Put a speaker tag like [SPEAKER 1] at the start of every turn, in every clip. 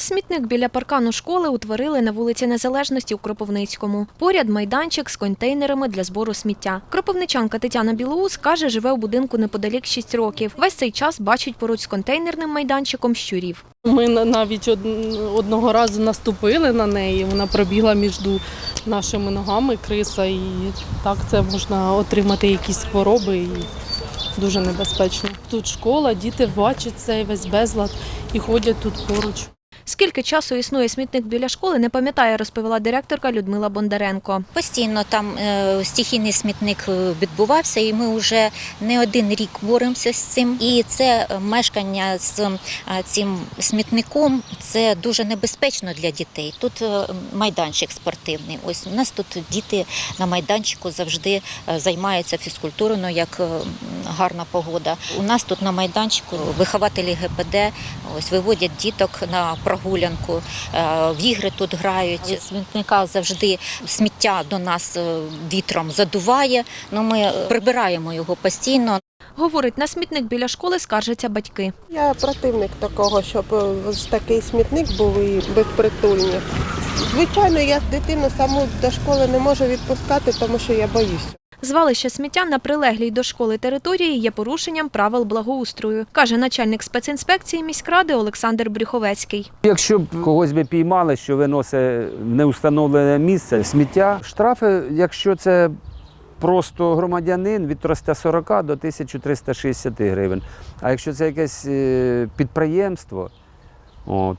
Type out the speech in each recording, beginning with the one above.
[SPEAKER 1] Смітник біля паркану школи утворили на вулиці Незалежності у Кропивницькому. Поряд майданчик з контейнерами для збору сміття. Кропивничанка Тетяна Білоус каже, живе у будинку неподалік 6 років. Весь цей час бачить поруч з контейнерним майданчиком щурів.
[SPEAKER 2] Ми навіть одного разу наступили на неї. Вона пробігла між нашими ногами криса, і так це можна отримати якісь хвороби і дуже небезпечно. Тут школа, діти бачать цей весь безлад і ходять тут поруч.
[SPEAKER 1] Скільки часу існує смітник біля школи, не пам'ятає, розповіла директорка Людмила Бондаренко.
[SPEAKER 3] Постійно там е, стихійний смітник е, відбувався, і ми вже не один рік боремося з цим. І це мешкання з е, цим смітником це дуже небезпечно для дітей. Тут майданчик спортивний. Ось у нас тут діти на майданчику завжди займаються фізкультурою, ну, як гарна погода. У нас тут на майданчику вихователі ГПД ось виводять діток на прогулянку. Е, В ігри тут грають. З Смітника завжди сміття до нас е, вітром задуває. Ну ми е, прибираємо його постійно.
[SPEAKER 1] Говорить, на смітник біля школи скаржаться батьки.
[SPEAKER 4] Я противник такого, щоб такий смітник був і безпритульні. Звичайно, я дитину саму до школи не можу відпускати, тому що я боюся.
[SPEAKER 1] Звалище сміття на прилеглій до школи території є порушенням правил благоустрою, каже начальник спецінспекції міськради Олександр Брюховецький.
[SPEAKER 5] Якщо б когось би піймали, що виносить неустановлене місце сміття, штрафи, якщо це просто громадянин від 340 до 1360 гривень. А якщо це якесь е, підприємство,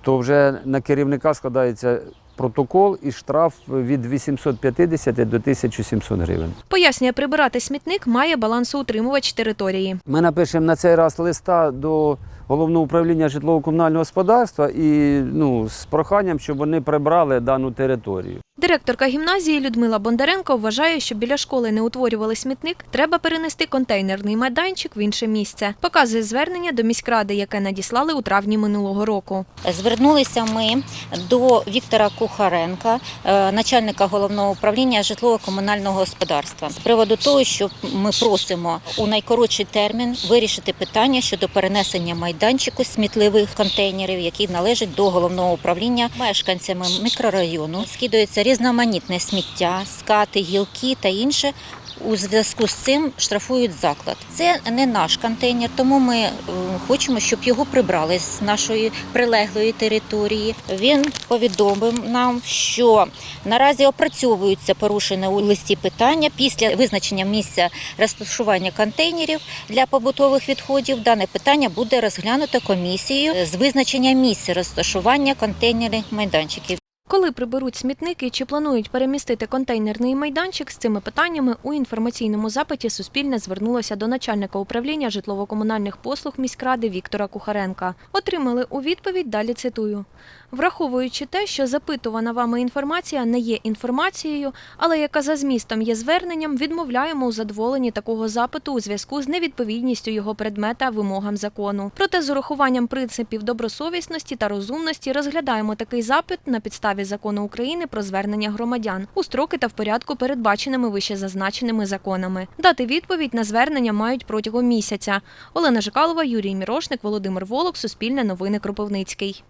[SPEAKER 5] то вже на керівника складається протокол і штраф від 850 до 1700 гривень.
[SPEAKER 1] Пояснює, прибирати смітник має балансоутримувач території.
[SPEAKER 5] Ми напишемо на цей раз листа до головного управління житлово-комунального господарства і ну, з проханням, щоб вони прибрали дану територію.
[SPEAKER 1] Директорка гімназії Людмила Бондаренко вважає, що біля школи не утворювали смітник, треба перенести контейнерний майданчик в інше місце. Показує звернення до міськради, яке надіслали у травні минулого року.
[SPEAKER 3] Звернулися ми до Віктора Кухаренка, е, начальника головного управління житлово-комунального господарства, з приводу того, що ми просимо у найкоротший термін вирішити питання щодо перенесення майданчику смітливих контейнерів, які належать до головного управління мешканцями мікрорайону. Скидується різноманітне сміття, скати, гілки та інше. У зв'язку з цим штрафують заклад. Це не наш контейнер, тому ми е, хочемо, щоб його прибрали з нашої прилеглої території. Він повідомив нам, що наразі опрацьовуються порушені у листі питання після визначення місця розташування контейнерів для побутових відходів. Дане питання буде розглянуто комісією з визначення місця розташування контейнерних майданчиків.
[SPEAKER 1] Коли приберуть смітники чи планують перемістити контейнерний майданчик з цими питаннями у інформаційному запиті Суспільне звернулося до начальника управління житлово-комунальних послуг міськради Віктора Кухаренка. Отримали у відповідь далі цитую. Враховуючи те, що запитувана вами інформація не є інформацією, але яка за змістом є зверненням, відмовляємо у задоволенні такого запиту у зв'язку з невідповідністю його предмета вимогам закону. Проте з урахуванням принципів добросовісності та розумності розглядаємо такий запит на підставі закону України про звернення громадян у строки та в порядку, передбаченими вище зазначеними законами. Дати відповідь на звернення мають протягом місяця. Олена Жикалова, Юрій Мірошник, Володимир Волок, Суспільне новини Кропивницький.